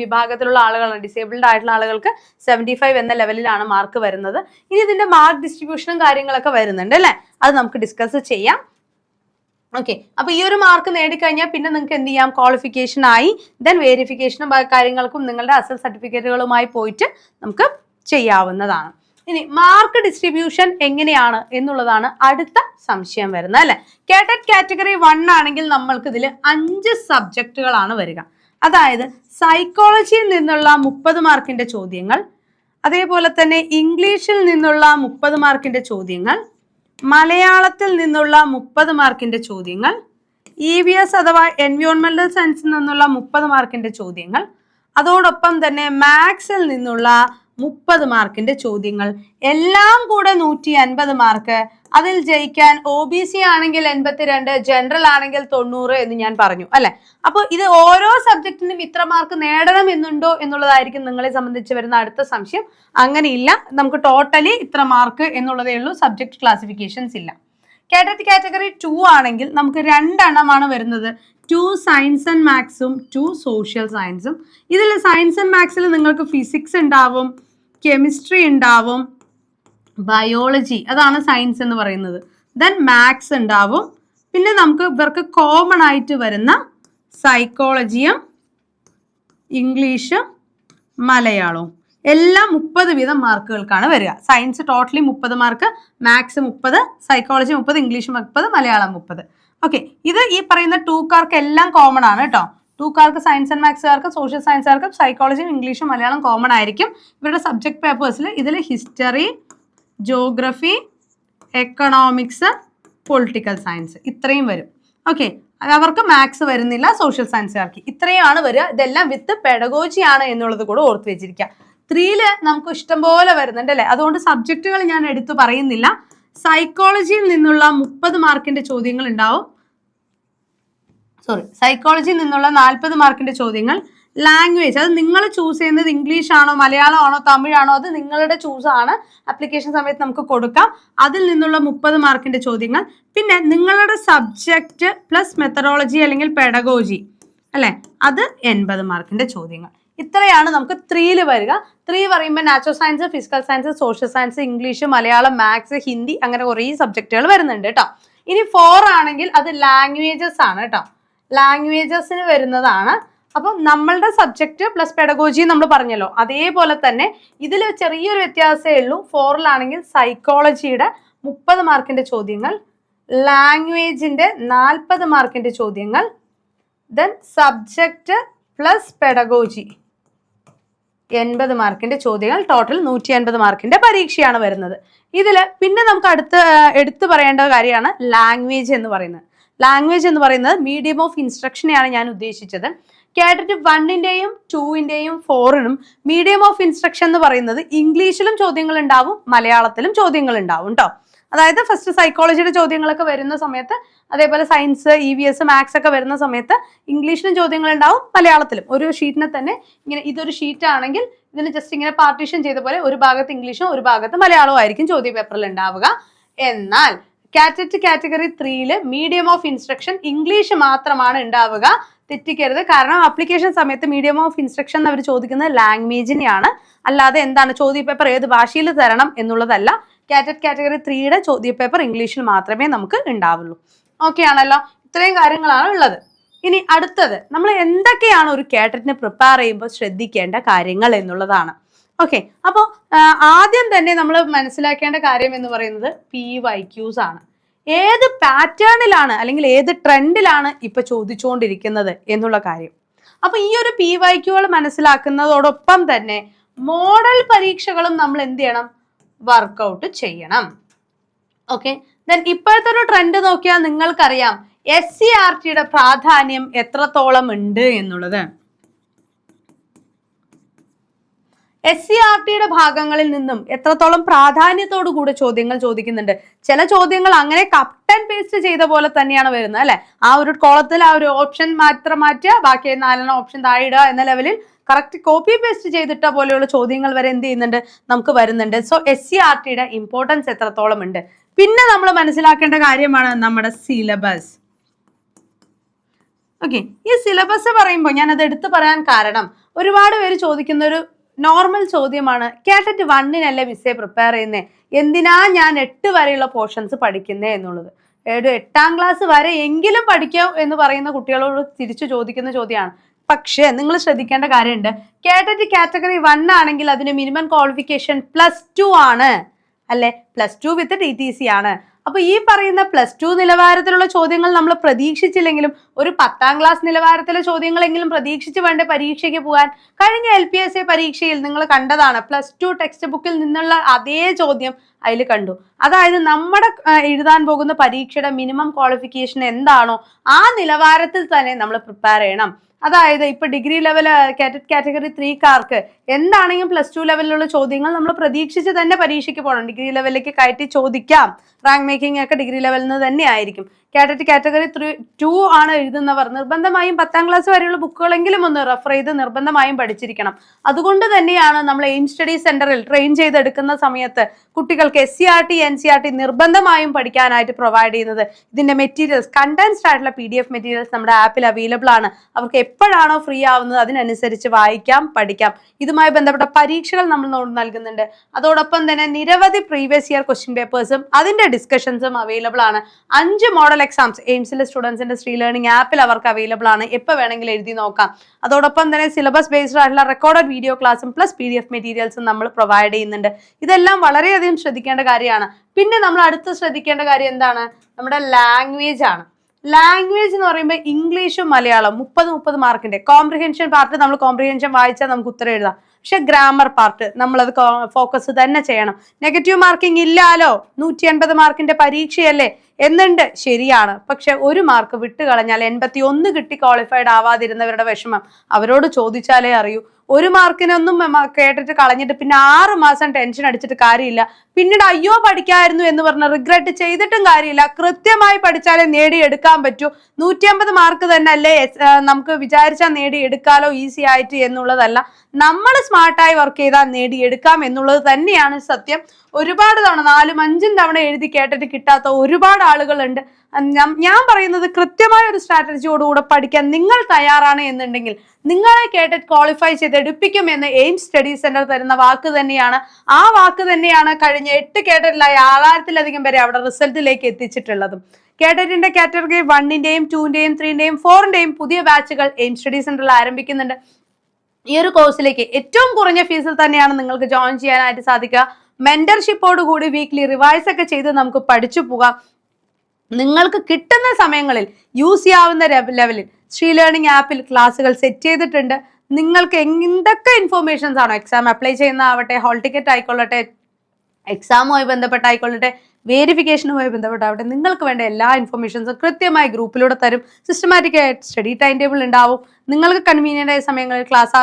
വിഭാഗത്തിലുള്ള ആളുകൾ ഡിസേബിൾഡ് ആയിട്ടുള്ള ആളുകൾക്ക് സെവന്റി ഫൈവ് എന്ന ലെവലിലാണ് മാർക്ക് വരുന്നത്. ഇനി ഇതിന്റെ മാർക്ക് ഡിസ്ട്രിബ്യൂഷനും കാര്യങ്ങളൊക്കെ വരുന്നുണ്ട് അല്ലേ? അത് നമുക്ക് ഡിസ്കസ് ചെയ്യാം. ഓക്കെ അപ്പൊ ഈ ഒരു മാർക്ക് നേടിക്കഴിഞ്ഞാൽ പിന്നെ നിങ്ങൾക്ക് എന്ത് ചെയ്യാം? ക്വാളിഫിക്കേഷൻ ആയി. ദെൻ വേരിഫിക്കേഷനും കാര്യങ്ങൾക്കും നിങ്ങളുടെ അസൽ സർട്ടിഫിക്കറ്റുകളുമായി പോയിട്ട് നമുക്ക് ചെയ്യാവുന്നതാണ്. ഇനി മാർക്ക് ഡിസ്ട്രിബ്യൂഷൻ എങ്ങനെയാണ് എന്നുള്ളതാണ് അടുത്ത സംശയം വരുന്നത് അല്ലെ? കേട്ടറ്റ് കാറ്റഗറി വൺ ആണെങ്കിൽ നമ്മൾക്ക് ഇതിൽ അഞ്ച് സബ്ജക്റ്റുകളാണ് വരിക. അതായത് സൈക്കോളജിയിൽ നിന്നുള്ള മുപ്പത് മാർക്കിന്റെ ചോദ്യങ്ങൾ അതേപോലെ തന്നെ ഇംഗ്ലീഷിൽ നിന്നുള്ള മുപ്പത് മാർക്കിന്റെ ചോദ്യങ്ങൾ മലയാളത്തിൽ നിന്നുള്ള മുപ്പത് മാർക്കിന്റെ ചോദ്യങ്ങൾ ഇ വി എസ് അഥവാ എൻവയോൺമെന്റൽ സയൻസിൽ നിന്നുള്ള മുപ്പത് മാർക്കിന്റെ ചോദ്യങ്ങൾ അതോടൊപ്പം തന്നെ മാത്സിൽ നിന്നുള്ള മുപ്പത് മാർക്കിന്റെ ചോദ്യങ്ങൾ. എല്ലാം കൂടെ നൂറ്റി അൻപത് മാർക്ക്. അതിൽ ജയിക്കാൻ ഒ ബി സി ആണെങ്കിൽ എൺപത്തിരണ്ട് ജനറൽ ആണെങ്കിൽ തൊണ്ണൂറ് എന്ന് ഞാൻ പറഞ്ഞു അല്ലെ? അപ്പോൾ ഇത് ഓരോ സബ്ജക്റ്റിനും ഇത്ര മാർക്ക് നേടണം എന്നുണ്ടോ എന്നുള്ളതായിരിക്കും നിങ്ങളെ സംബന്ധിച്ച് വരുന്ന അടുത്ത സംശയം. അങ്ങനെയില്ല. നമുക്ക് ടോട്ടലി ഇത്ര മാർക്ക് എന്നുള്ളതേ ഉള്ളൂ. സബ്ജക്ട് ക്ലാസിഫിക്കേഷൻസ് ഇല്ല. കാറ്റഗറി കാറ്റഗറി ടു ആണെങ്കിൽ നമുക്ക് രണ്ടെണ്ണമാണ് വരുന്നത്. ടു സയൻസ് ആൻഡ് മാത്സും ടു സോഷ്യൽ സയൻസും ഇതിൽ സയൻസ് ആൻഡ് മാത്സിൽ നിങ്ങൾക്ക് ഫിസിക്സ് ഉണ്ടാവും. കെമിസ്ട്രി ഉണ്ടാവും ബയോളജി അതാണ് സയൻസ് എന്ന് പറയുന്നത്. ദെൻ മാത്സ് ഉണ്ടാവും പിന്നെ നമുക്ക് ഇവർക്ക് കോമൺ ആയിട്ട് വരുന്ന സൈക്കോളജിയും ഇംഗ്ലീഷും മലയാളവും. എല്ലാം മുപ്പത് വീതം മാർക്കുകൾക്കാണ് വരിക. സയൻസ് ടോട്ടലി മുപ്പത് മാർക്ക് മാത്സ് മുപ്പത് സൈക്കോളജി മുപ്പത് ഇംഗ്ലീഷ് മുപ്പത് മലയാളം മുപ്പത്. ഓക്കെ ഇത് ഈ പറയുന്ന ടൂക്കാർക്ക് എല്ലാം കോമൺ ആണ് കേട്ടോ. ടൂക്കാർക്ക് സയൻസ് ആൻഡ് മാത്സുകാർക്കും സോഷ്യൽ സയൻസുകാർക്കും സൈക്കോളജിയും ഇംഗ്ലീഷും മലയാളം കോമൺ ആയിരിക്കും. ഇവരുടെ സബ്ജക്ട് പേപ്പേഴ്സിൽ ഇതിൽ history geography economics political science ഇത്രയും വരും. ഓക്കെ അവർക്ക് മാത്സ് വരുന്നില്ല സോഷ്യൽ സയൻസുകാർക്ക് ഇത്രയാണ് വരിക. ഇതെല്ലാം വിത്ത് പെഡഗോജിയാണ് എന്നുള്ളത് കൂടെ ഓർത്ത് വെച്ചിരിക്കുക. ത്രീയിൽ നമുക്ക് ഇഷ്ടംപോലെ വരുന്നുണ്ട് അല്ലേ? അതുകൊണ്ട് സബ്ജക്റ്റുകൾ ഞാൻ എടുത്തു പറയുന്നില്ല. സൈക്കോളജിയിൽ നിന്നുള്ള മുപ്പത് മാർക്കിന്റെ ചോദ്യങ്ങൾ ഉണ്ടാവും. സോറി സൈക്കോളജിയിൽ നിന്നുള്ള നാൽപ്പത് മാർക്കിന്റെ ചോദ്യങ്ങൾ. ലാംഗ്വേജ് അത് നിങ്ങൾ ചൂസ് ചെയ്യുന്നത് ഇംഗ്ലീഷ് ആണോ മലയാളം ആണോ തമിഴാണോ അത് നിങ്ങളുടെ ചൂസ് ആണ്. അപ്ലിക്കേഷൻ സമയത്ത് നമുക്ക് കൊടുക്കാം. അതിൽ നിന്നുള്ള മുപ്പത് മാർക്കിന്റെ ചോദ്യങ്ങൾ. പിന്നെ നിങ്ങളുടെ സബ്ജക്റ്റ് പ്ലസ് മെത്തഡോളജി അല്ലെങ്കിൽ പെഡഗോജി അല്ലെ? അത് എൺപത് മാർക്കിന്റെ ചോദ്യങ്ങൾ. ഇത്രയാണ് നമുക്ക് ത്രീയിൽ വരിക. ത്രീ പറയുമ്പോൾ natural science physical science social science English Malayalam maths Hindi അങ്ങനെ കുറേ സബ്ജക്റ്റുകൾ വരുന്നുണ്ട് കേട്ടോ ഇനി ഫോർ ആണെങ്കിൽ അത് ലാംഗ്വേജസ് ആണ് കേട്ടോ ലാംഗ്വേജസിന് വരുന്നതാണ്. അപ്പം നമ്മളുടെ സബ്ജക്റ്റ് പ്ലസ് പെഡഗോജി നമ്മൾ പറഞ്ഞല്ലോ. അതേപോലെ തന്നെ ഇതിൽ ചെറിയൊരു വ്യത്യാസമേ ഉള്ളൂ. ഫോറിലാണെങ്കിൽ സൈക്കോളജിയുടെ മുപ്പത് മാർക്കിന്റെ ചോദ്യങ്ങൾ ലാംഗ്വേജിന്റെ നാൽപ്പത് മാർക്കിന്റെ ചോദ്യങ്ങൾ ദെൻ സബ്ജക്റ്റ് പ്ലസ് പെഡഗോജി എൺപത് മാർക്കിന്റെ ചോദ്യങ്ങൾ ടോട്ടൽ നൂറ്റി അൻപത് മാർക്കിന്റെ പരീക്ഷയാണ് വരുന്നത്. ഇതിൽ പിന്നെ നമുക്ക് അടുത്ത് എടുത്തു പറയേണ്ട കാര്യമാണ് ലാംഗ്വേജ് എന്ന് പറയുന്നത്. ലാംഗ്വേജ് എന്ന് പറയുന്നത് മീഡിയം ഓഫ് ഇൻസ്ട്രക്ഷനെയാണ് ഞാൻ ഉദ്ദേശിച്ചത്. കേട്ടിട്ട് വണ്ണിന്റെയും ടൂവിന്റെയും ഫോറിനും മീഡിയം ഓഫ് ഇൻസ്ട്രക്ഷൻ എന്ന് പറയുന്നത് ഇംഗ്ലീഷിലും ചോദ്യങ്ങൾ ഉണ്ടാവും മലയാളത്തിലും ചോദ്യങ്ങൾ ഉണ്ടാവും കേട്ടോ അതായത് ഫസ്റ്റ് സൈക്കോളജിയുടെ ചോദ്യങ്ങളൊക്കെ വരുന്ന സമയത്ത് അതേപോലെ science E V S maths ഒക്കെ വരുന്ന സമയത്ത് ഇംഗ്ലീഷിലും ചോദ്യങ്ങൾ ഉണ്ടാവും മലയാളത്തിലും. ഒരു ഷീറ്റിനെ തന്നെ ഇങ്ങനെ ഇതൊരു ഷീറ്റ് ആണെങ്കിൽ ഇതിന് ജസ്റ്റ് ഇങ്ങനെ പാർട്ടീഷൻ ചെയ്ത പോലെ ഒരു ഭാഗത്ത് ഇംഗ്ലീഷും ഒരു ഭാഗത്ത് മലയാളവും ആയിരിക്കും ചോദ്യ പേപ്പറിൽ ഉണ്ടാവുക. എന്നാൽ കാറ്ററ്റ് കാറ്റഗറി ത്രീയിൽ മീഡിയം ഓഫ് ഇൻസ്ട്രക്ഷൻ ഇംഗ്ലീഷ് മാത്രമാണ് ഉണ്ടാവുക. തെറ്റിക്കരുത്. കാരണം ആപ്ലിക്കേഷൻ സമയത്ത് മീഡിയം ഓഫ് ഇൻസ്ട്രക്ഷൻ അവർ ചോദിക്കുന്നത് ലാംഗ്വേജിനെയാണ് അല്ലാതെ എന്താണ് ചോദ്യ പേപ്പർ ഏത് ഭാഷയിൽ തരണം എന്നുള്ളതല്ല. കാറ്ററ്റ് കാറ്റഗറി ത്രീയുടെ ചോദ്യ പേപ്പർ ഇംഗ്ലീഷിൽ മാത്രമേ നമുക്ക് ഉണ്ടാവുള്ളൂ. ഓക്കെ ആണല്ലോ? ഇത്രയും കാര്യങ്ങളാണ് ഉള്ളത്. ഇനി അടുത്തത്. നമ്മൾ എന്തൊക്കെയാണ് ഒരു കാറ്ററ്റിന് പ്രിപ്പയർ ചെയ്യുമ്പോൾ ശ്രദ്ധിക്കേണ്ട കാര്യങ്ങൾ എന്നുള്ളതാണ്. ഓക്കെ അപ്പോൾ ആദ്യം തന്നെ നമ്മൾ മനസ്സിലാക്കേണ്ട കാര്യം എന്ന് പറയുന്നത് പി വൈ ക്യൂസ് ആണ്. ഏത് പാറ്റേണിലാണ് അല്ലെങ്കിൽ ഏത് ട്രെൻഡിലാണ് ഇപ്പൊ ചോദിച്ചുകൊണ്ടിരിക്കുന്നത് എന്നുള്ള കാര്യം. അപ്പൊ ഈ ഒരു പി വൈ ക്യൂകൾ മനസ്സിലാക്കുന്നതോടൊപ്പം തന്നെ മോഡൽ പരീക്ഷകളും നമ്മൾ എന്ത് ചെയ്യണം? വർക്കൗട്ട് ചെയ്യണം. ഓക്കെ ദെൻ ഇപ്പോഴത്തെ ഒരു ട്രെൻഡ് നോക്കിയാൽ നിങ്ങൾക്കറിയാം എസ് സി ആർ ടിയുടെ പ്രാധാന്യം എത്രത്തോളം ഉണ്ട് എന്നുള്ളത്. എസ് സി ആർ ടിയുടെ ഭാഗങ്ങളിൽ നിന്നും എത്രത്തോളം പ്രാധാന്യത്തോടു കൂടെ ചോദ്യങ്ങൾ ചോദിക്കുന്നുണ്ട്? ചില ചോദ്യങ്ങൾ അങ്ങനെ കട്ട് ആൻഡ് പേസ്റ്റ് ചെയ്ത പോലെ തന്നെയാണ് വരുന്നത് അല്ലെ? ആ ഒരു കോളത്തിൽ ആ ഒരു ഓപ്ഷൻ മാത്രം മാറ്റുക ബാക്കി നാലെണ്ണം ഓപ്ഷൻ താഴെ എന്ന ലെവലിൽ കറക്റ്റ് കോപ്പി പേസ്റ്റ് ചെയ്തിട്ട പോലെയുള്ള ചോദ്യങ്ങൾ വരെ എന്ത് ചെയ്യുന്നുണ്ട്? നമുക്ക് വരുന്നുണ്ട്. സോ എസ് സി ആർ ടിയുടെ ഇമ്പോർട്ടൻസ് എത്രത്തോളം ഉണ്ട്? പിന്നെ നമ്മൾ മനസ്സിലാക്കേണ്ട കാര്യമാണ് നമ്മുടെ സിലബസ് ഓക്കെ ഈ സിലബസ് പറയുമ്പോൾ ഞാൻ എടുത്തു പറയാൻ കാരണം ഒരുപാട് പേര് ചോദിക്കുന്ന ഒരു നോർമൽ ചോദ്യമാണ്. കേട്ടിട്ട് വണ്ണിനല്ലേ മിസ്സേ പ്രിപ്പയർ ചെയ്യുന്നേ? എന്തിനാ ഞാൻ എട്ട് വരെയുള്ള പോർഷൻസ് പഠിക്കുന്നേ എന്നുള്ളത്? ഒരു എട്ടാം ക്ലാസ് വരെ എങ്കിലും പഠിക്കോ എന്ന് പറയുന്ന കുട്ടികളോട് തിരിച്ചു ചോദിക്കുന്ന ചോദ്യമാണ്. പക്ഷേ നിങ്ങൾ ശ്രദ്ധിക്കേണ്ട കാര്യമുണ്ട്. കേട്ടറ്റ് കാറ്റഗറി വൺ ആണെങ്കിൽ അതിന് മിനിമം ക്വാളിഫിക്കേഷൻ പ്ലസ് ടു ആണ്. അല്ലെ? Plus two with T T C ആണ്. അപ്പൊ ഈ പറയുന്ന പ്ലസ് ടു നിലവാരത്തിലുള്ള ചോദ്യങ്ങൾ നമ്മൾ പ്രതീക്ഷിച്ചില്ലെങ്കിലും ഒരു പത്താം ക്ലാസ് നിലവാരത്തിലെ ചോദ്യങ്ങളെങ്കിലും പ്രതീക്ഷിച്ച് വേണ്ട പരീക്ഷയ്ക്ക് പോകാൻ കഴിഞ്ഞ എൽ പി എസ് എ പരീക്ഷയിൽ നിങ്ങൾ കണ്ടതാണ് പ്ലസ് ടു ടെക്സ്റ്റ് ബുക്കിൽ നിന്നുള്ള അതേ ചോദ്യം അതിൽ കണ്ടു. അതായത് നമ്മുടെ എഴുതാൻ പോകുന്ന പരീക്ഷയുടെ മിനിമം ക്വാളിഫിക്കേഷൻ എന്താണോ ആ നിലവാരത്തിൽ തന്നെ നമ്മൾ പ്രിപ്പയർ ചെയ്യണം. അതായത് ഇപ്പൊ ഡിഗ്രി ലെവൽ കാറ്റഗറി ത്രീക്കാർക്ക് എന്താണെങ്കിലും പ്ലസ് ടു ലെവലിലുള്ള ചോദ്യങ്ങൾ നമ്മൾ പ്രതീക്ഷിച്ച് തന്നെ പരീക്ഷയ്ക്ക് പോകണം. ഡിഗ്രി ലെവലിലേക്ക് കയറ്റി ചോദിക്കാം. റാങ്ക് മേക്കിംഗ് ഒക്കെ ഡിഗ്രി ലെവലിൽ നിന്ന് തന്നെ ആയിരിക്കും. കാറ്റഗറി കാറ്റഗറി ത്രീ ടു ആണ് എഴുതുന്നവർ. നിർബന്ധമായും പത്താം ക്ലാസ് വരെയുള്ള ബുക്കുകളെങ്കിലും ഒന്ന് റെഫർ ചെയ്ത് നിർബന്ധമായും പഠിച്ചിരിക്കണം. അതുകൊണ്ട് തന്നെയാണ് നമ്മൾ എയിം സ്റ്റഡി സെന്ററിൽ ട്രെയിൻ ചെയ്തെടുക്കുന്ന സമയത്ത് കുട്ടികൾക്ക് S C R T N C R T നിർബന്ധമായും പഠിക്കാനായിട്ട് പ്രൊവൈഡ് ചെയ്യുന്നത്. ഇതിന്റെ മെറ്റീരിയൽസ് കണ്ടൻസ്ഡ് ആയിട്ടുള്ള പി ഡി എഫ് മെറ്റീരിയൽസ് നമ്മുടെ ആപ്പിൽ അവൈലബിൾ ആണ്. അവർക്ക് എപ്പോഴാണോ ഫ്രീ ആവുന്നത് അതിനനുസരിച്ച് വായിക്കാം പഠിക്കാം. ഇതുമായി ബന്ധപ്പെട്ട പരീക്ഷകൾ നമ്മൾ നൽകുന്നുണ്ട്. അതോടൊപ്പം തന്നെ നിരവധി പ്രീവിയസ് ഇയർ ക്വസ്റ്റ്യൻ പേപ്പേഴ്സും അതിന്റെ ഡിസ്കഷൻസും അവൈലബിൾ ആണ്. അഞ്ച് മോഡൽ എക്സാംസ് എയിംസിലെ സ്റ്റുഡൻസിന്റെ സ്ട്രീ ലേണിംഗ് ആപ്പിൽ അവർക്ക് അവൈലബിൾ ആണ്. എപ്പോൾ വേണമെങ്കിലും എഴുതി നോക്കാം. അതോടൊപ്പം തന്നെ സിലബസ് ബേസ്ഡ് ആയിട്ടുള്ള റെക്കോർഡഡ് വീഡിയോ ക്ലാസ്സും പ്ലസ് പി ഡി എഫ് മെറ്റീരിയൽസും നമ്മൾ പ്രൊവൈഡ് ചെയ്യുന്നുണ്ട്. ഇതെല്ലാം വളരെയധികം ശ്രദ്ധിക്കേണ്ട കാര്യമാണ്. പിന്നെ നമ്മൾ അടുത്ത് ശ്രദ്ധിക്കേണ്ട കാര്യം എന്താണ്? നമ്മുടെ ലാംഗ്വേജ് ആണ്. ലാംഗ്വേജ് എന്ന് പറയുമ്പോൾ ഇംഗ്ലീഷും മലയാളം മുപ്പത് മുപ്പത് മാർക്കിന്റെ കോംപ്രിഹെൻഷൻ പാർട്ട് നമ്മൾ കോംപ്രിഹെൻഷൻ വായിച്ചാൽ നമുക്ക് ഉത്തരം എഴുതാം. പക്ഷെ ഗ്രാമർ പാർട്ട് നമ്മളത് ഫോക്കസ് തന്നെ ചെയ്യണം. നെഗറ്റീവ് മാർക്കിംഗ് ഇല്ലാലോ? നൂറ്റി എൺപത് മാർക്കിന്റെ പരീക്ഷയല്ലേ? എന്നുണ്ട്. ശരിയാണ്. പക്ഷെ ഒരു മാർക്ക് വിട്ടുകളഞ്ഞാൽ എൺപത്തി ഒന്ന് കിട്ടി ക്വാളിഫൈഡ് ആവാതിരുന്നവരുടെ വിഷമം. അവരോട് ചോദിച്ചാലേ അറിയൂ. ഒരു മാർക്കിനൊന്നും കേട്ടിട്ട് കളഞ്ഞിട്ട് പിന്നെ ആറ് മാസം ടെൻഷൻ അടിച്ചിട്ട് കാര്യമില്ല. പിന്നീട് അയ്യോ പഠിക്കായിരുന്നു എന്ന് പറഞ്ഞ് റിഗ്രറ്റ് ചെയ്തിട്ടും കാര്യമില്ല. കൃത്യമായി പഠിച്ചാലേ നേടിയെടുക്കാൻ പറ്റൂ. നൂറ്റി അമ്പത് മാർക്ക് തന്നെ അല്ലേ നമുക്ക് വിചാരിച്ചാൽ നേടിയെടുക്കാലോ ഈസി ആയിട്ട് എന്നുള്ളതല്ല. നമ്മൾ സ്മാർട്ടായി വർക്ക് ചെയ്താൽ നേടിയെടുക്കാം എന്നുള്ളത് തന്നെയാണ് സത്യം. ഒരുപാട് തവണ നാലും അഞ്ചും തവണ എഴുതി കേട്ടിട്ട് കിട്ടാത്ത ഒരുപാട് ആളുകളുണ്ട്. ഞാൻ- പറയുന്നത് കൃത്യമായ ഒരു സ്ട്രാറ്റജിയോടുകൂടെ പഠിക്കാൻ നിങ്ങൾ തയ്യാറാണ് എന്നുണ്ടെങ്കിൽ നിങ്ങളെ കേട്ടിട്ട് ക്വാളിഫൈ ചെയ്ത് എടുപ്പിക്കും എന്ന് എയിം സ്റ്റഡി സെന്റർ തരുന്ന വാക്ക് തന്നെയാണ്. ആ വാക്ക് തന്നെയാണ് കഴിഞ്ഞ എട്ട് കേട്ടറ്റിലായി ആറായിരത്തിലധികം പേരെ അവിടെ റിസൾട്ടിലേക്ക് എത്തിച്ചിട്ടുള്ളതും. കേട്ടറ്റിന്റെ കാറ്റഗറി വണ്ണിന്റെയും ടൂന്റെയും ത്രീന്റെയും ഫോറിന്റെയും പുതിയ ബാച്ചുകൾ എയിം സ്റ്റഡി സെന്ററിൽ ആരംഭിക്കുന്നുണ്ട്. ഈ ഒരു കോഴ്സിലേക്ക് ഏറ്റവും കുറഞ്ഞ ഫീസിൽ തന്നെയാണ് നിങ്ങൾക്ക് ജോയിൻ ചെയ്യാനായിട്ട് സാധിക്കുക. മെന്റർഷിപ്പോടുകൂടി വീക്ക്ലി റിവൈസ് ഒക്കെ ചെയ്ത് നമുക്ക് പഠിച്ചു പോകാം. നിങ്ങൾക്ക് കിട്ടുന്ന സമയങ്ങളിൽ യൂസ് ചെയ്യാവുന്ന ലെവലിൽ ശ്രീ ലേണിംഗ് ആപ്പിൽ ക്ലാസ്സുകൾ സെറ്റ് ചെയ്തിട്ടുണ്ട്. നിങ്ങൾക്ക് എന്തൊക്കെ ഇൻഫോർമേഷൻസ് ആണോ? എക്സാം അപ്ലൈ ചെയ്യുന്ന ആവട്ടെ ഹോൾ ടിക്കറ്റ് ആയിക്കൊള്ളട്ടെ എക്സാമുമായി ബന്ധപ്പെട്ടായിക്കൊള്ളട്ടെ വേരിഫിക്കേഷനുമായി ബന്ധപ്പെട്ടാവട്ടെ നിങ്ങൾക്ക് വേണ്ട എല്ലാ ഇൻഫർമേഷൻസും കൃത്യമായി ഗ്രൂപ്പിലൂടെ തരും. സിസ്റ്റമാറ്റിക് സ്റ്റഡി ടൈം ടേബിൾ ഉണ്ടാവും. നിങ്ങൾക്ക് കൺവീനിയന്റ് ആയ സമയങ്ങളിൽ ക്ലാസ്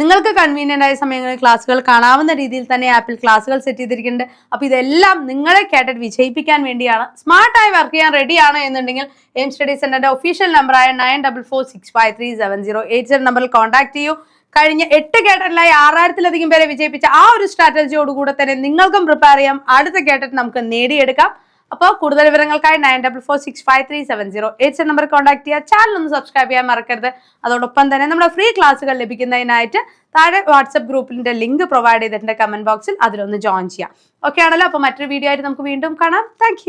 നിങ്ങൾക്ക് കൺവീനിയന്റ് ആയ സമയങ്ങളിൽ ക്ലാസ്സുകൾ കാണാവുന്ന രീതിയിൽ തന്നെ ആപ്പിൽ ക്ലാസ്സുകൾ സെറ്റ് ചെയ്തിരിക്കുന്നുണ്ട്. അപ്പോൾ ഇതെല്ലാം നിങ്ങളെ കേട്ടിട്ട് വിജയിപ്പിക്കാൻ വേണ്ടിയാണ്. സ്മാർട്ടായി വർക്ക് ചെയ്യാൻ റെഡിയാണ് എന്നുണ്ടെങ്കിൽ എയിം സ്റ്റഡി സെന്ററിന്റെ ഒഫീഷ്യൽ നമ്പറായ nine double four six five three seven zero eight seven നമ്പറിൽ കോൺടാക്ട് ചെയ്യൂ. കഴിഞ്ഞ എട്ട് കേട്ടറ്റിലായി ആറായിരത്തിലധികം പേരെ വിജയിപ്പിച്ച ആ ഒരു സ്ട്രാറ്റജിയോടുകൂടെ തന്നെ നിങ്ങൾക്കും പ്രിപ്പയർ ചെയ്യാം. അടുത്ത കേട്ടിട്ട് നമുക്ക് നേടിയെടുക്കാം. അപ്പോൾ കൂടുതൽ വിവരങ്ങൾക്കായി nine double four six five three seven zero eight number contact ചെയ്യുക ചാനൽ ഒന്ന് സബ്സ്ക്രൈബ് ചെയ്യാൻ മറക്കരുത്. അതോടൊപ്പം തന്നെ നമ്മുടെ ഫ്രീ ക്ലാസ്സുകൾ ലഭിക്കുന്നതിനായിട്ട് താഴെ വാട്സപ്പ് ഗ്രൂപ്പിന്റെ ലിങ്ക് പ്രൊവൈഡ് ചെയ്തിട്ടുണ്ട്. കമന്റ് ബോക്സിൽ അതിലൊന്ന് ജോയിൻ ചെയ്യാം. ഓക്കെ ആണല്ലോ? അപ്പോൾ മറ്റൊരു വീഡിയോ ആയിട്ട് നമുക്ക് വീണ്ടും കാണാം. താങ്ക്